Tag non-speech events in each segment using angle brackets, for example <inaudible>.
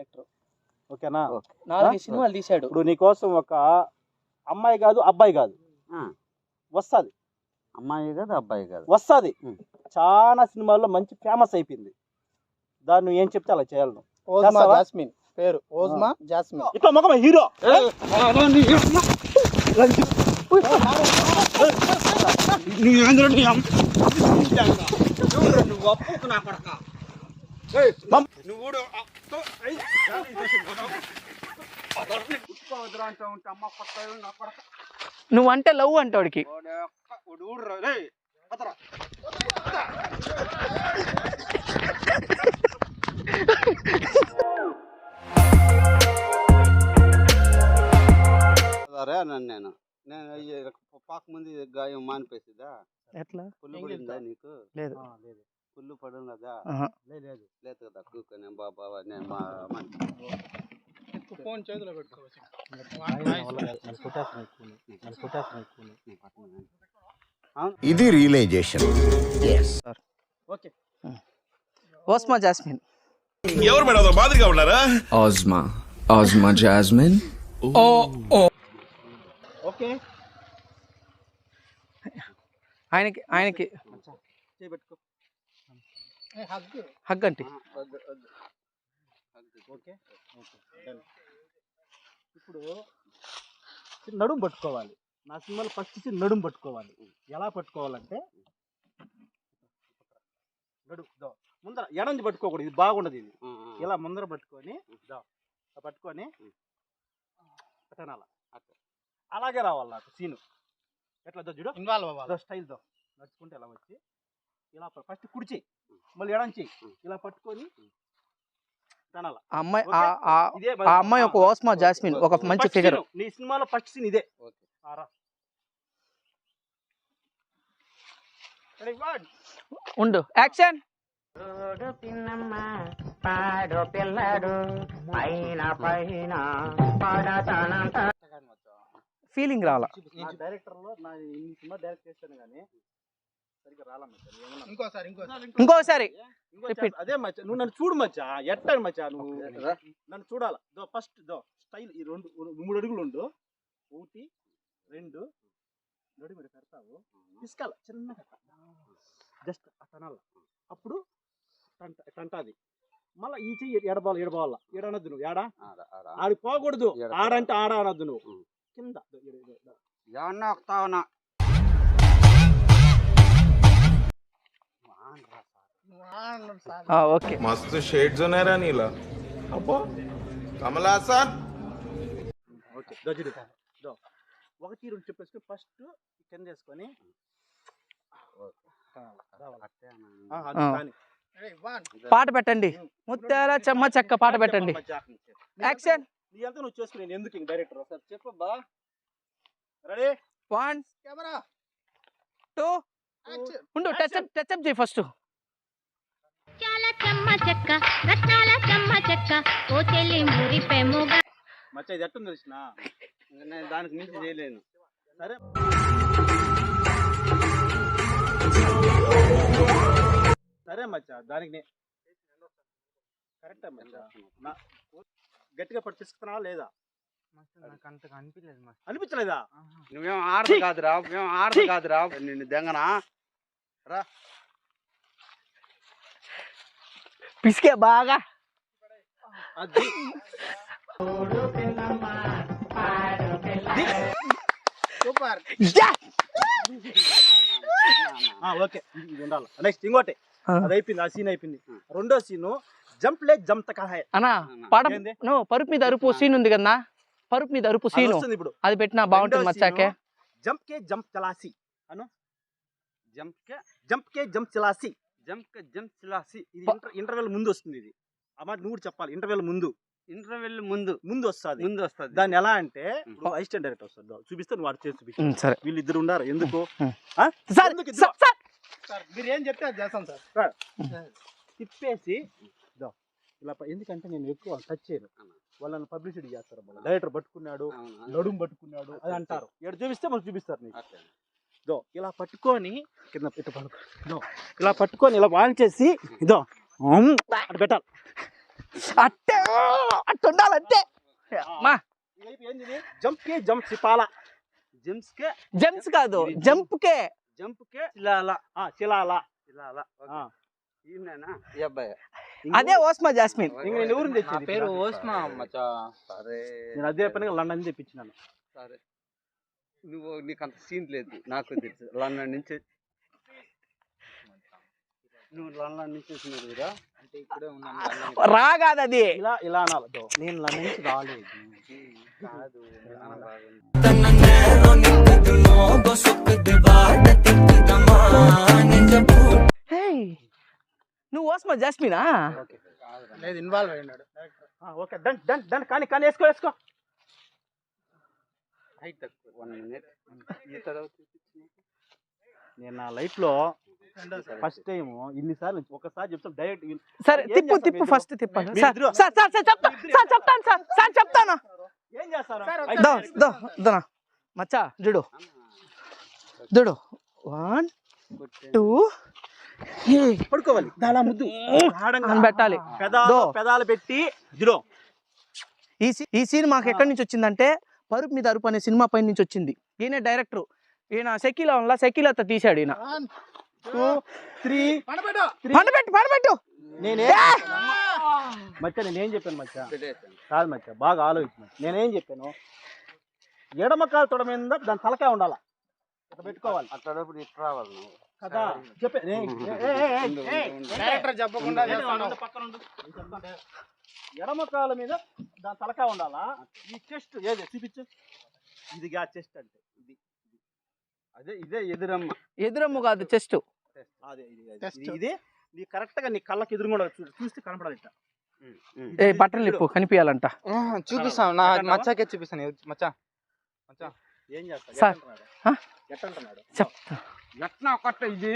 Director ఓకేనా నాలుగు? సినిమాలు తీశాడు ఇప్పుడు నీకోసం ఒక అమ్మాయి కాదు అబ్బాయి కాదు. వస్తుంది అమ్మాయి కాదు అబ్బాయి కాదు వస్తుంది. చాలా సినిమాల్లో మంచి ఫేమస్ అయిపోయింది దాన్ని నువ్వు ఏం చెప్తే అలా చేయాలి నువ్వు. ఓజ్మా? జాస్మిన్ పేరు ఓజ్మా జాస్మిన్ ఇట్లా మొగమ హీరో నువ్వంటే లవ్ అంటాడికి. సరే అన్నాను నేను. నేను ఈ పాక ముందు గాయం మానిపేసిదా? ఎట్లా? పుల్లు పడిందా నీకు? లేదు. లేదు. పడినదా ఆహా. లేదు. లేదు కదా కూకొని బాబా. ఫోన్ చేతిలో పెట్టుకోవచ్చు. ఇది రియలైజేషన్. ఓకే. Ozma Jasmine. ఎవరు మేడం మాదిరిగా ఉన్నారా? Ozma. Ozma Jasmine. ఓకే. ఆయనకి ఆయనకి. చేపెట్టుకో హగ్ అంటే. ఇప్పుడు నడుము పట్టుకోవాలి నా సినిమాలో ఫస్ట్ సీన్ నడుము పట్టుకోవాలి ఎలా పట్టుకోవాలంటే నడు దో ముందర ఎడంది పట్టుకోకూడదు ఇది బాగుండదు ఇది. ఇలా ముందర పట్టుకొని పట్టుకొని అలాగే రావాలి నాకు సీను ఎట్లా చూడు ఇన్వాల్వ్ అవ్వాలి స్టైల్తో నడుచుకుంటే ఇలా వచ్చి ఇలా ఫస్ట్ కుడిచి మళ్ళీ ఎడంచి ఇలా పట్టుకొని అమ్మాయి ఓకే? ఆ- ఆ- ఇదే ఆ అమ్మాయి ఒక ఓస్మా జాస్మిన్ ఒక మంచి ఫిగర్ నీ సినిమాలో ఫస్ట్ సీన్ ఇదే. ఓకే. ఆరా Ready, one. ఉండు. యాక్షన్ ఫీలింగ్ రావాల నా డైరెక్టర్లో నా ఈ సినిమా డైరెక్ట్ చేశాను కానీ ఇంకోసారి. అదే మచ్చా నువ్వు నన్ను చూడు మచ్చా ఎట్టాడు మచ్చా నువ్వు. నన్ను చూడాలా? దో ఫస్ట్ దో స్టైల్ ఈ రెండు మూడు అడుగులు ఉండు. ఒకటి రెండు. నడి మరి పెడతావు. తీసుకెళ్ళ చిన్నగా జస్ట్ అటనాల అప్పుడు టంట టంటాది. మళ్ళీ ఈ చెయ్యి ఎడబాల ఎడబాల. ఎడనద్దు నువ్వు? ఏడా ఆడ, పోకూడదు. ఆడంటే ఆడ అనొద్దు నువ్వు. కింద. దో, ఈడ, ఈడ, ఈడ. ఏమన్నా ఒకతావనా ఓకే मस्त शेड्स ఉన్నాయి రా నీలా అబ్బో కమల్ హాసన్ ఓకే దో చూడు దో ఒకటి రెండు చెప్పేసుకుని ఫస్ట్ కింద వేసుకొని రావాలి. ఆ, అది ఆ. కానీ. పాట పెట్టండి ముత్యాల చెమ్మ చెక్క పాట పెట్టండి యాక్షన్ నీ అంతా నువ్వు చేసుకుని నేను ఎందుకు డైరెక్టర్ సార్ చెప్పబ్బా రెడీ వన్ కెమెరా టూ ఉండు టచ్ అప్ టచ్ అప్ చేయి ఫస్ట్. ముత్యాల చెమ్మ చెక్క రత్నాల చెమ్మ చెక్క ఓ చెల్లి మురిపెముగా మచ్చ ఇది ఎట్టుంది తెలిసిన నేను దానికి మించి చేయలేను. సరే. సరే మచ్చ దానికి కరెక్టా మచ్చ? గట్టిగా పట్టు తీసుకున్నావా లేదా? అనిపించలేదా? నువ్వేం ఆడదు కాదురా మేము ఆడదు కాదురా. నిన్ను దెంగనా? పిసికే బాగా. అది! ఆ, ఓకే. ఇది ఉండాలి. నెక్స్ట్ ఇంకోటి. అది అయిపోయింది ఆ సీన్ అయిపోయింది. రెండో సీను జంప్ లే జంప్ తక అన్నా పాట పరుపు మీద అరుపు సీన్ ఉంది కదా పరుపు మీద అరుపు అది సీను. వస్తుంది ఇప్పుడు. అది పెట్టినా బాగుంటుంది మచ్చాకే జంప్ కే జంప్ చలాసి. జంప్ కే? జంప్ కే జంప్ చలాసి. జంప్ కే జంప్ చిలాసి. ఇది ఇంటర్ ఇంటర్వెల్ ముందు వస్తుంది ఇది. ఆ మాట నువ్వు చెప్పాలి. ఇంటర్వెల్ ముందు. ఇంటర్వెల్ ముందు. ముందు వస్తుంది. ముందు వస్తుంది. దాన్ని ఎలా అంటే. అసిస్టెంట్ డైరెక్టర్ వస్తుంది చూపిస్తే నువ్వు వాడు చేసి ఉమ్, సరే. వీళ్ళిద్దరు ఉన్నారు ఎందుకు? ఉం. ఆ? సార్ ఎందుకు ఇద్దరు? Sir sir. మీరు ఏం చెప్తే అది చేస్తాం సార్. తిప్పేసి దో, ఇలా ఎందుకంటే నేను ఎక్కువ టచ్ చేయను. వాళ్ళని పబ్లిసిటీ చేస్తారు డైరెక్టర్ పట్టుకున్నాడు నడుము పట్టుకున్నాడు అది అంటారు. ఇక్కడ చూపిస్తే మనకు చూపిస్తారు నీకు. దో ఇలా పట్టుకొని కింద పెట్టు పడుకో. దో ఇలా పట్టుకొని ఇలా వాల్ చేసి ఇదో అటు పెట్టాలి. అట్టే మా జంప్ కే జంప్ సిపాల జెమ్స్ కే? జంప్స్ కాదు జంప్ కే. జంప్ కే? చిలాల ఆ, చిలాల చిలాల ఈ అబ్బాయి. అదే ఓస్మా జాస్మిన్. ఇంక నేను ఎవరిని నా తెచ్చేది పేరు? ఓస్మా మచ్చా. సరే. నేను అదే పనిగా లండన్ తెప్పించినాను. సరే. నువ్వు నీకు అంత సీన్ లేదు నాకు తెలుసు. లండన్ నుంచి నువ్వు లండన్ నుంచి వచ్చినట్టురా అంటే ఇక్కడే ఉన్నాను రా కాదు అది ఇలా ఇలా అనాలి. దో, నేను లండన్ నుంచి రాలేదు. కాదు నువ్వు ఓస్మా జాస్మినా? లేదు ఇన్వాల్వ్ అయినాడు ఆ, ఓకే. Done done done. కానీ కానీ వేసుకో వేసుకో. హైట్ వన్ మినిట్ నేను నా లైఫ్లో ఫస్ట్ టైం ఇన్నిసార్లు ఒకసారి చెప్తాను డైరెక్ట్ సరే తిప్పు తిప్పు? ఫస్ట్ తిప్పాలి మీరు సార్ సార్ సార్ సార్ చెప్తా. సార్ చెప్తాను సార్. సార్ చెప్తాను. ఏం దోనా మచ్చా చూడు చూడు వన్ టూ పడుకోవాలి. దాలా ముద్దు. పెట్టాలి. పెదాలు పెట్టి ఈ సీ- ఈ సీన్ మాకు ఎక్కడి నుంచి వచ్చిందంటే పరుపు మీద అరుపు అనే సినిమా పై నుంచి వచ్చింది. ఈయన డైరెక్టర్. ఈయన సెకీలో ఉన్న సెకీలతో తీశాడు ఈయన. Two three. పండబెట్టు. పండబెట్టు నేనే. మచ్చ నేనేం చెప్పాను మచ్చ? కాదు మచ్చ బాగా ఆలోచించు మచ్చ. నేనేం చెప్పాను? ఎడమ కాలు తొడ మీద దాని తలకాయ ఉండాలా. పెట్టుకోవాలి. అట్లాడప్పుడు ఇట్లా రావాలి నువ్వు. కదా? చెప్పే. డైరెక్టర్ చెప్పకుండా. ఎడమ కాలు మీద దాని తలకాయ ఉండాలా? ఈ చెస్ట్ ఏది? చూపించు. ఇది ఆ చెస్ట్ అంటే ఇది అదే ఇదే ఎదురమ్మ. ఎదురమ్ము కాదు చెస్ట్. అదే ఇది అది. ఇది ఇది. నీ కరెక్ట్గా నీ కళ్ళకి ఎదురుగా చూ- చూస్తే కనపడాలి ఇట్లా. ఏ బట్టలు ఇప్పు కనిపించాలంట. చూపిస్తాను. నా? మచ్చాకే చూపిస్తాను. మచ్చా మచ్చా. సార్. చెప్తా. ఇది?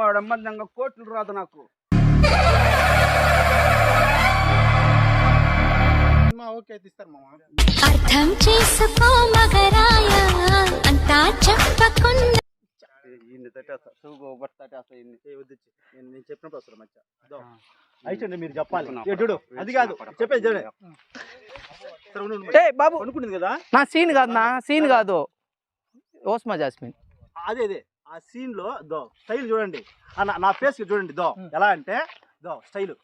వాడమ్మందంగా కోట్లు రాదు నాకు. సినిమా ఓకే తీస్తారు మామ. అర్థం చేసుకో మగరాయ అంతా చెప్పకుండా. ఈయన తట్టేస్తా సుగు తట్టేస్తా. నేను చెప్పినప్పుడు మధ్య. అయితే మీరు చెప్పాలి. చూడు. అది కాదు. చెప్పేది చూడండి సరే, ఉండు, ఉండు. ఏ బాబు! అనుకునేది కదా? నా సీన్ కాదు నా సీన్ కాదు. Ozma Jasmine. అదే అదే. ఆ సీన్లో దో స్టైల్ చూడండి. నా- ఫేస్కి చూడండి. దో ఎలా అంటే దో స్టైల్.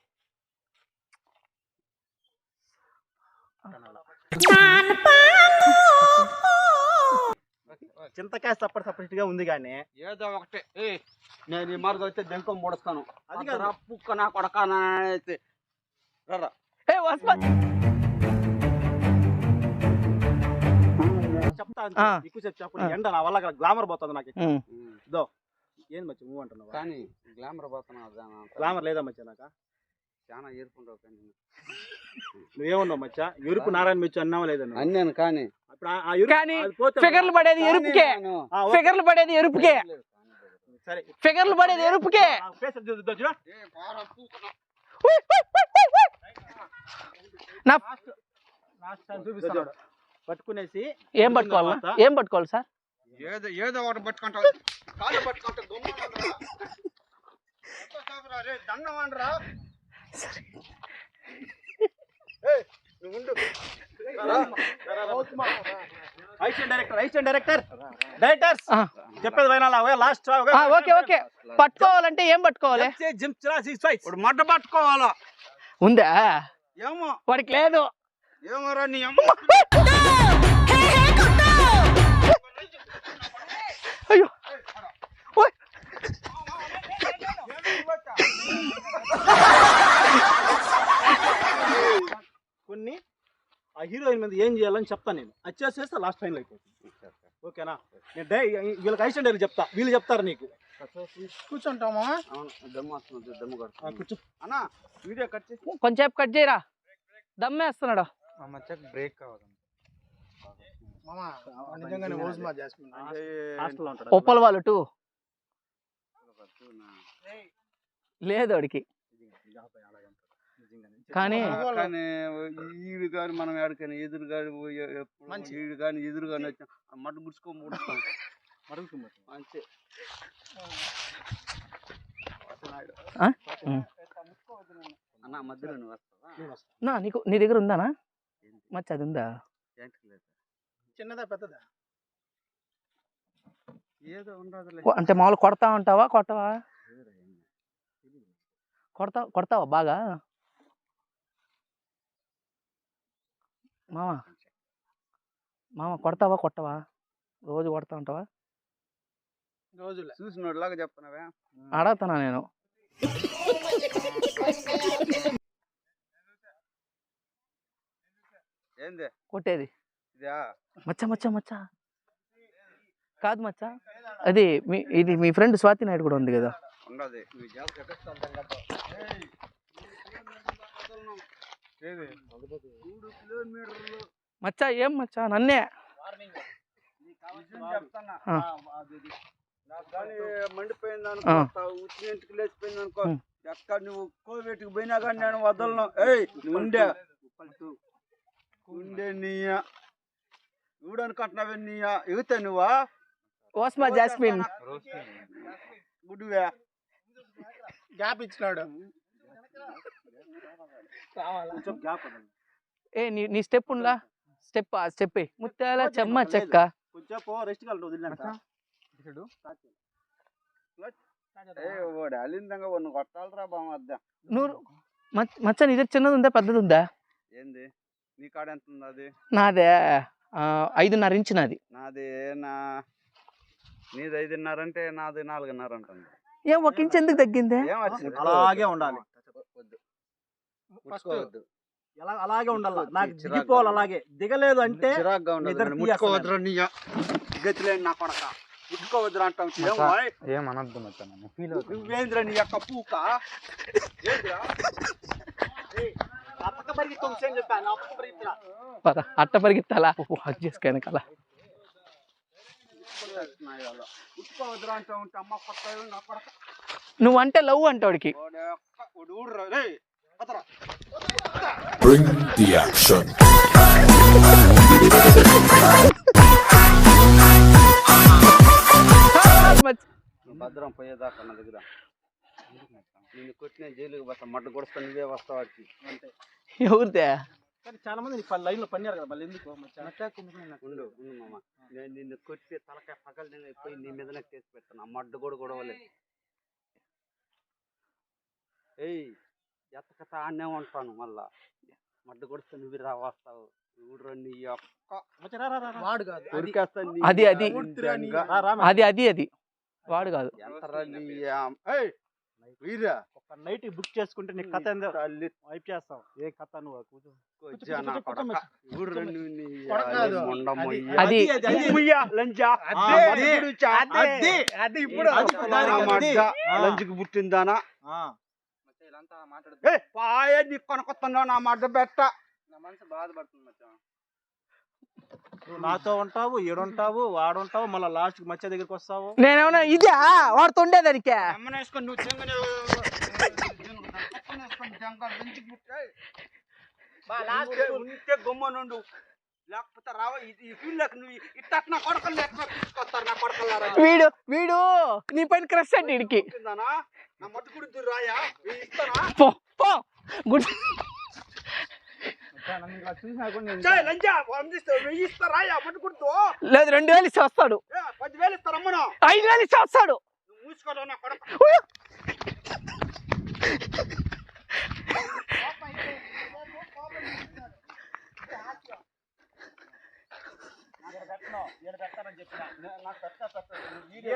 చింతకాయ సప్పటి సపరేట్గా ఉంది కానీ. ఏదో ఒకటే. ఏ నేను ఈ మార్గం అయితే దెంకం ముడుస్తాను అది కాదు. పుక్క నా కొడక నా అయితే. రారా. ఏ ఓస్మా చెప్తా అంతే. ఆ. ఎక్కువ సేపు చెప్పు ఆ. ఎండ నా వల్ల గ్లామర్ పోతుంది నాకు ఉమ్. దో ఏం మచ్చి నువ్వు అంటున్నావు? కానీ గ్లామర్ పోతున్నా గ్లామర్ లేదా మచ్చ నాకు? చాలా ఏరుకుంటావు కానీ నువ్వేమన్నావు మచ్చ? ఎరుపు నారాయణ మెచ్చు అన్నావా లేదా? అన్నాను కానీ. కానీ అది పోతే ఫిగర్లు పడేది ఎరుపుకే. ఫిగర్లు పడేది ఎరుపుకే. సరే. ఫిగర్లు పడేది ఎరుపుకే. నా లాస్ట్ టైం చూపిస్తాడు పట్టుకునేసి ఏం పట్టుకోవాలా ఏం పట్టుకోవాలి సార్? ఏదో ఏదో ఒకటి పట్టుకుంటావు. కాళ్ళు పట్టుకోవాలంటే ఏం పట్టుకోవాలి? మడ్డ పట్టుకోవాలా? ఉందా? ఏమో. వాడికి లేదు. ఏమోరా నీ అమ్మ? అయ్యో. కొన్ని ఆ హీరోయిన్ మీద ఏం చేయాలని చెప్తాను నేను. అది చేసేస్తే లాస్ట్ ఫైనల్ అయిపోతుంది. ఓకేనా? నేను డై వీళ్ళకి ఐషన్ డైరెక్ట్ చెప్తా. వీళ్ళు చెప్తారు నీకు. కూర్చుంటామా అవును దమ్ము వస్తుంది దమ్ము కూర్చో. అన్నా వీడియో కట్ చేసి కొంచెంసేపు కట్ చేయరా? దమ్మేస్తున్నాడు మచ్చకి బ్రేక్ కావాలి ఉప్పల వాళ్ళు టూ. లేదు వాడికి కానీ కానీ ఈడు కానీ మనం ఎక్కడికైనా ఎదురు కానీ మంచి. ఈడు కానీ ఎదురు కానీ వచ్చిన మట్టు గుడుచుకో ముడుస్తాం మంచి. ఆ? అన్న మధ్యలో నువ్వు వస్తావా? నా నీకు నీ దగ్గర ఉందానా? మచ్చ అది ఉందా చిన్నదా పెద్దదా? ఏదో ఉండదులే. కొ- అంటే మామూలు కొడతా ఉంటావా కొట్టవా? కొడతా కొడతావా బాగా? మామ? మామ కొడతావా కొట్టవా? రోజు కొడతా ఉంటావా? రోజులే. చూసినోడులాగా చెప్తున్నావే అడగతానా నేను? <laughs> ఏంది? కొట్టేది. ఇదా? మచ్చ మచ్చ మచ్చ. కాదు మచ్చ. అది మీ ఇది మీ ఫ్రెండ్ స్వాతి నాయుడు కూడా ఉంది కదా. మచ్చ ఏం మచ్చ? నన్నే. మండిపోయింది. అనుకో లేచిపోయింది. ఎక్కడ నువ్వు కోవిడ్కి పోయినా కానీ నేను వదలను. ఏయ్ నువ్వు ఉండే. ఉండే నీయ ఎవడు అనుకుంటున్నావే నీయ ఎగుతా నువ్వా ఓస్మా జాస్మిన్. గుడివే గ్యాప్ ఇచ్చినాడు. ఏ నీ నీ స్టెప్ ఉందా? స్టెప్ ఆ స్టెప్ ముత్యాల చెమ్మ చెక్క. Rest colour వదిలినాక. అలిందంగా కొట్టాలరా బామ్మ మచ్చ- మచ్చ నీ దగ్గర చిన్నది ఉందా పెద్దది ఉందా? ఏంది? నీ కాడ ఎంత ఉంది అది నాదే ఆ, ఐదున్నర ఇంచు నాది నాది నా నీది ఐదున్నర అంటే నాది నాలుగున్నర అంటుంది ఏం ఒక ఇంచు ఎందుకు తగ్గిందే? ఏం వచ్చింది? అలాగే ఉండాలి. ముట్టుకోవద్దు. ఎలా అలాగే ఉండాలి. నాకు దిగిపోవాలి. అలాగే. దిగలేదు అంటే చిరాగ్గా ఉండదు నిద్ర నన్ను తీయేస్తాను. ముట్టుకోవద్దురా నీయ గతిలేని నా కొడక. ముట్టుకోవద్దురా అంటాం ఏం ఓయ్? ఏమనద్దు మచ్చా నన్ను. ఫీల్ నువ్వేంద్ర నీ యొక్క పూక? ఏంద్రా? <laughs> పద అట్ట పరిగెత్తాలా? హక్ నువ్వు అంటే లవ్ అంటాడికి Bring the action. <laughs> భద్రం పోయేదాకా నా దగ్గర. నిన్ను కొట్టిన జైలుకి పోతా మడ్డ కొడుస్తా నువ్వే వస్తావు వాడికి ఎవరిదే? కానీ చాలా మంది నీకు లైన్లో పన్నారు కదా మళ్ళీ ఎందుకు? మచ్చా? ఉండు ఉండు మామ. నేను నిన్ను కొట్టి తలకాయ పగలు నేను పోయి నీ మీదనే కేసు పెడతాను. ఆ మడ్డ కూడా గొడవలే. ఏయ్ ఎత్తకత ఆడనే ఉంటాను మళ్ళా. మడ్డ నువ్వు రా వస్తావు. నీ యొక్క. వాడు కాదు. అది. నీ అది, అది. అది అది అది. వాడు కాదు. ఎంతరా నీ ఆమ్- ఏయ్ వీరా? ఒక నైట్ బుక్ చేసుకుంటే నీ కథ ఏందో? తల్లి వైప్ చేస్తాం. ఏ కథ నువ్వు? కూర్చో. అది- ఆ. లంచుకు పుట్టిందానా? పాయ నీ కొనకొస్తున్నావు నా మడ్డ పెట్ట నా మనసు బాధపడుతుంది మచ్చా. నువ్వు నాతో ఉంటావు ఈడుంటావు వాడుంటావు మళ్ళీ లాస్ట్ మచ్చ దగ్గరికి వస్తావు. నేనేమన్నా ఇదే వాడుతూ ఉండేదానికే అమ్మనేసుకొని నువ్వు చెంగనే ఉంటే లేకపోతే రావ నువ్వు ఇట్ట నా కొడకలు లేకపోతే నా వీడు వీడు నీ పైన క్రష్ అండి పుట్టిందానా నా మట్టు గురించి రాయా? ఈ ఇస్తానా? పో పో. గుడ్ చాయ్ లంచా పంపిస్తావు వెయ్యి ఇస్తారా మట్టు గుర్తు లేదు రెండు వేలు ఇచ్చి వస్తాడు ఐదు వేలు ఇచ్చి వస్తాడు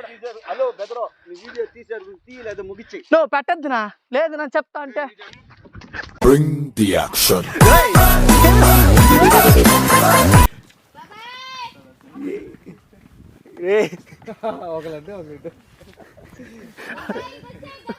నా. హలో బెదరో నీ వీడియో తీసారు తీయలేదు ముగిచ్చి నువ్వు పెట్టద్దునా? లేదు నేను చెప్తా అంటే. Bring the action. ఒకలంటే ఒకటి <laughs> <laughs>